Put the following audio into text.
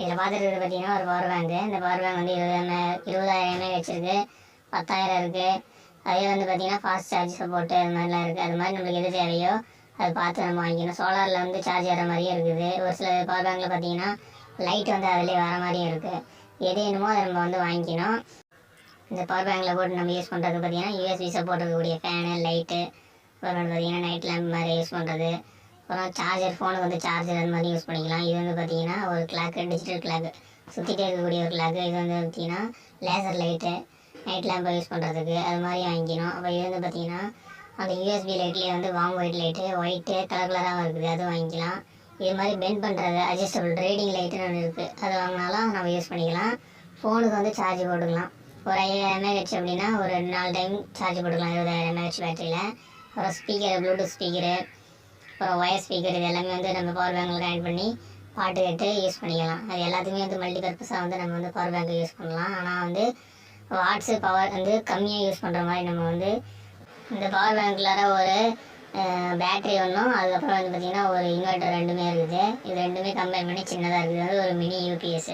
இதில் பார்த்துட்டு பார்த்தீங்கன்னா ஒரு பவர் பேங்க்கு இந்த பவர் பேங்க் வந்து இருபதாயிரம் இருபதாயிரம் எம்ஏ வச்சிருக்கு. பத்தாயிரம் இருக்குது அதே வந்து பார்த்தீங்கன்னா ஃபாஸ்ட் சார்ஜ் சப்போர்ட்டு அது மாதிரிலாம் இருக்குது அது மாதிரி நம்மளுக்கு எது தேவையோ அதை பார்த்து நம்ம வாங்கிக்கணும். சோலாரில் வந்து சார்ஜ் ஏற மாதிரியும் இருக்குது. ஒரு சில பவர் பேங்க்கில் பார்த்தீங்கன்னா லைட் வந்து அதிலே வர மாதிரியும் இருக்குது எது வேணுமோ அதை நம்ம வந்து வாங்கிக்கணும். இந்த பவர் பேங்கில் போட்டு நம்ம யூஸ் பண்ணுறது பார்த்தீங்கன்னா யூஎஸ்பி சப்போர்ட் இருக்கக்கூடிய ஃபேனு லைட்டு அப்புறம் வந்து பார்த்தீங்கன்னா நைட் லேம்ப் மாதிரி யூஸ் பண்ணுறது அப்புறம் சார்ஜர் ஃபோனுக்கு வந்து சார்ஜர் அது மாதிரி யூஸ் பண்ணிக்கலாம். இது வந்து பார்த்தீங்கன்னா ஒரு கிளாக்கு டிஜிட்டல் கிளாக்கு சுற்றிட்டே இருக்கக்கூடிய ஒரு கிளாக்கு இது வந்து பார்த்தீங்கன்னா லேசர் லைட்டு நைட் லேம்பை யூஸ் பண்ணுறதுக்கு அது மாதிரி வாங்கிக்கணும். அப்போ இது வந்து பார்த்தீங்கன்னா அந்த யூஎஸ்பி லைட்லேயே வந்து warm white light white colour கலராகவும் இருக்குது. அது வாங்கிக்கலாம். இது மாதிரி பெண்ட் பண்ணுறது அட்ஜஸ்டபிள் ரீடிங் லைட்டுன்னு ஒன்று இருக்குது அது வாங்கினாலும் நம்ம யூஸ் பண்ணிக்கலாம். ஃபோனுக்கு வந்து சார்ஜ் போட்டுக்கலாம். ஒரு ஐயாயிரம் எம்ஏஹெச் அப்படின்னா ஒரு நாலு டைம் சார்ஜ் போட்டுக்கலாம். இருபதாயிரம் எம்ஏஹெச் பேட்டரியில் அப்புறம் ஸ்பீக்கர் ப்ளூடூத் ஸ்பீக்கரு அப்புறம் ஒயர் ஸ்பீக்கர் இது எல்லாமே வந்து நம்ம பவர் பேங்கில் கனெக்ட் பண்ணி பாட்டு கேட்டு யூஸ் பண்ணிக்கலாம். அது எல்லாத்துக்குமே வந்து மல்டி பர்பஸாக வந்து நம்ம வந்து பவர் பேங்க் யூஸ் பண்ணலாம். ஆனால் வந்து வாட்ஸு பவர் வந்து கம்மியாக யூஸ் பண்ணுற மாதிரி நம்ம வந்து இந்த பவர் பேங்க்கில் ஒரு பேட்டரி ஒன்றும் அதுக்கப்புறம் வந்து பார்த்திங்கன்னா ஒரு இன்வெர்ட்டர் ரெண்டுமே இருக்குது. இது ரெண்டுமே கம்பைன் பண்ணி சின்னதாக இருக்குது. அது ஒரு மினி யூபிஎஸ்